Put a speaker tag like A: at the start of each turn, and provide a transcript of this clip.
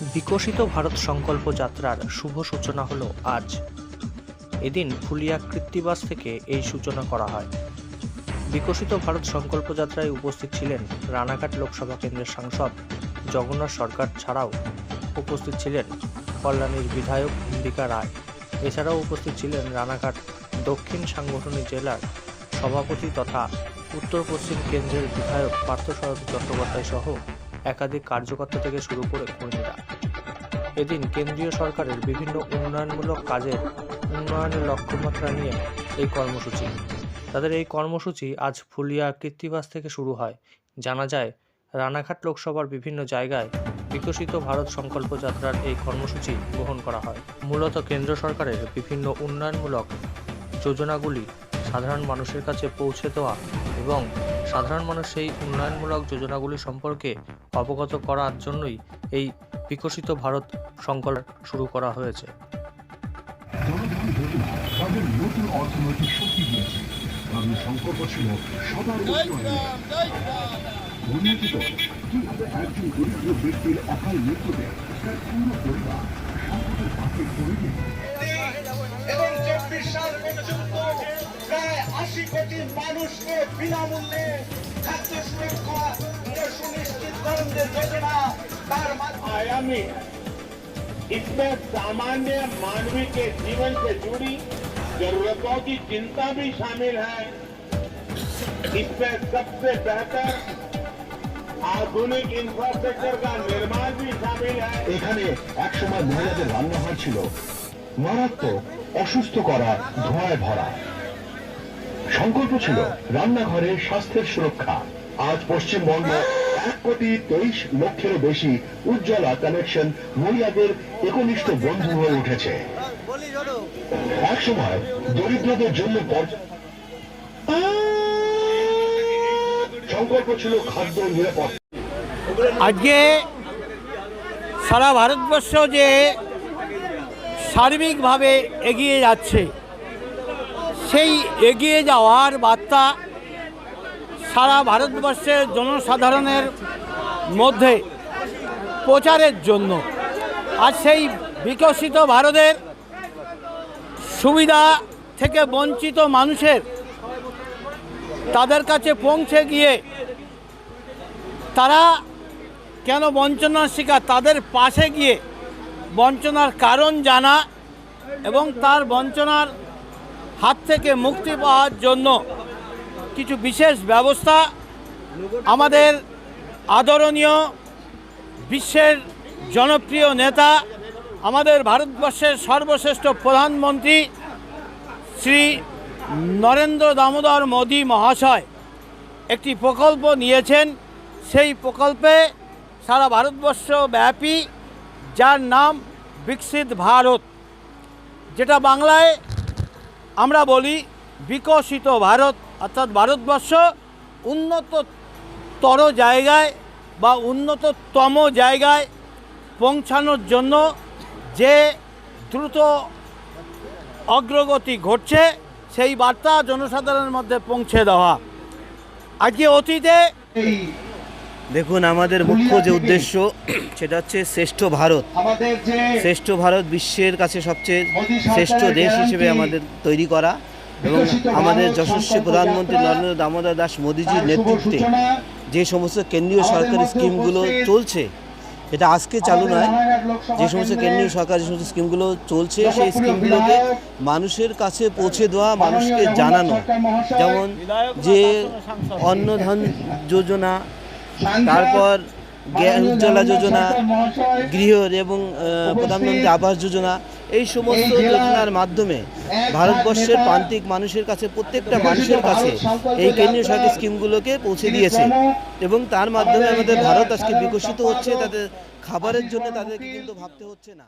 A: বিকশিত ভারত সংকল্প যাত্রার শুভ সূচনা হলো আজ। এদিন ফুলিয়া কৃত্তিবাস থেকে এই সূচনা করা হয়। বিকশিত ভারত সংকল্প যাত্রায় উপস্থিত ছিলেন রানাঘাট লোকসভা কেন্দ্রের সাংসদ জগন্নাথ সরকার ছাড়াও উপস্থিত ছিলেন কল্যাণীর বিধায়ক অম্বিকা রায়। এছাড়াও উপস্থিত ছিলেন রানাঘাট দক্ষিণ সাংগঠনিক জেলার সভাপতি তথা উত্তর পশ্চিম কেন্দ্রের বিধায়ক পার্থ পার্থসারথী চট্টোপাধ্যায় সহ একাধিক কার্যকর্তা থেকে শুরু করে কর্মীরা। এদিন কেন্দ্রীয় সরকারের বিভিন্ন উন্নয়নমূলক কাজের উন্নয়নের লক্ষ্যমাত্রা নিয়ে এই কর্মসূচি। তাদের এই কর্মসূচি আজ ফুলিয়া কৃত্তিবাস থেকে শুরু হয়। জানা যায়, রানাঘাট লোকসভার বিভিন্ন জায়গায় বিকশিত ভারত সংকল্প যাত্রার এই কর্মসূচি গ্রহণ করা হয়। মূলত কেন্দ্র সরকারের বিভিন্ন উন্নয়নমূলক যোজনাগুলি সাধারণ মানুষের কাছে পৌঁছে দেওয়া এবং সাধারণ মানুষ সেই উন্নয়নমূলক যোজনাগুলি সম্পর্কে অবগত করার জন্যই এই বিকশিত ভারত সংকল্প শুরু করা হয়েছে।
B: প্রায় আশি কোটি মানুষকে বিনামূল্যে খাদ্য সুরক্ষা সুনিশ্চিতকরণ যে যোজনা তার মাধ্যমে
C: आयामी इसमें सामान्य मानवी के जीवन से जुड़ी जरूरतों की चिंता भी शामिल है इसमें सबसे बेहतर आधुनिक इंफ्रास्ट्रक्चर का निर्माण भी शामिल है
D: এখানে একসময় মহিলাদের রান্নাঘর ছিল মারাত্মক অসুস্থ করা ধোঁয়ায় ভরা সংকল্প ছিল রান্নাঘরে স্বাস্থ্যের সুরক্ষা। আজ পশ্চিমবঙ্গ এক কোটি তেইশ লক্ষেরও বেশি উজ্জ্বলা কানেকশন মহিলাদের একনিষ্ঠ বন্ধু হয়ে উঠেছে। এক সময় দরিদ্রদের জন্য সংকল্প ছিল খাদ্য নিরাপত্তা।
E: আজকে সারা ভারতবর্ষ যে সার্বিকভাবে এগিয়ে যাচ্ছে সেই এগিয়ে যাওয়ার বার্তা সারা ভারতবর্ষের জনসাধারণের মধ্যে প্রচারের জন্য। আর সেই বিকশিত ভারতের সুবিধা থেকে বঞ্চিত মানুষের তাদের কাছে পৌঁছে গিয়ে তারা কেন বঞ্চনার শিকার? তাদের পাশে গিয়ে বঞ্চনার কারণ জানা এবং তার বঞ্চনার হাত থেকে মুক্তি পাওয়ার জন্য কিছু বিশেষ ব্যবস্থা আমাদের আদরণীয় বিশ্বের জনপ্রিয় নেতা, আমাদের ভারতবর্ষের সর্বশ্রেষ্ঠ প্রধানমন্ত্রী শ্রী নরেন্দ্র দামোদর মোদী মহাশয় একটি প্রকল্প নিয়েছেন। সেই প্রকল্পে সারা ভারতবর্ষ ব্যাপী যার নাম বিকশিত ভারত, যেটা বাংলায় আমরা বলি বিকশিত ভারত, অর্থাৎ ভারতবর্ষ উন্নততর জায়গায় বা উন্নততম জায়গায় পৌঁছানোর জন্য যে দ্রুত অগ্রগতি ঘটছে, সেই বার্তা জনসাধারণের মধ্যে পৌঁছে দেওয়া। আজকে অতীতে
F: দেখুন আমাদের মুখ্য যে উদ্দেশ্য সেটা হচ্ছে শ্রেষ্ঠ ভারত। শ্রেষ্ঠ ভারত বিশ্বের কাছে সবচেয়ে শ্রেষ্ঠ দেশ হিসেবে আমাদের তৈরি করা এবং আমাদের যশস্বী প্রধানমন্ত্রী নরেন্দ্র দামোদর দাস মোদীজির নেতৃত্বে যে সমস্ত কেন্দ্রীয় সরকারি স্কিমগুলো চলছে এটা আজকে চালু নয়। যে সমস্ত কেন্দ্রীয় সরকার যে সমস্ত স্কিমগুলো চলছে সেই স্কিমগুলোকে মানুষের কাছে পৌঁছে দেওয়া মানুষকে জানানো। যেমন যে অন্নধন যোজনা তারপর জ্ঞান উজ্জ্বলা যোজনা গৃহ এবং প্রধানমন্ত্রী আবাস যোজনা এই সমস্ত যোজনার মাধ্যমে ভারতবর্ষের প্রান্তিক মানুষের কাছে প্রত্যেকটা মানুষের কাছে এই কেন্দ্রীয় সরকার স্কিমগুলোকে পৌঁছে দিয়েছে। এবং তার মাধ্যমে আমাদের ভারত আজকে বিকশিত হচ্ছে তাদের খাবারের জন্য তাদেরকে কিন্তু ভাবতে হচ্ছে না।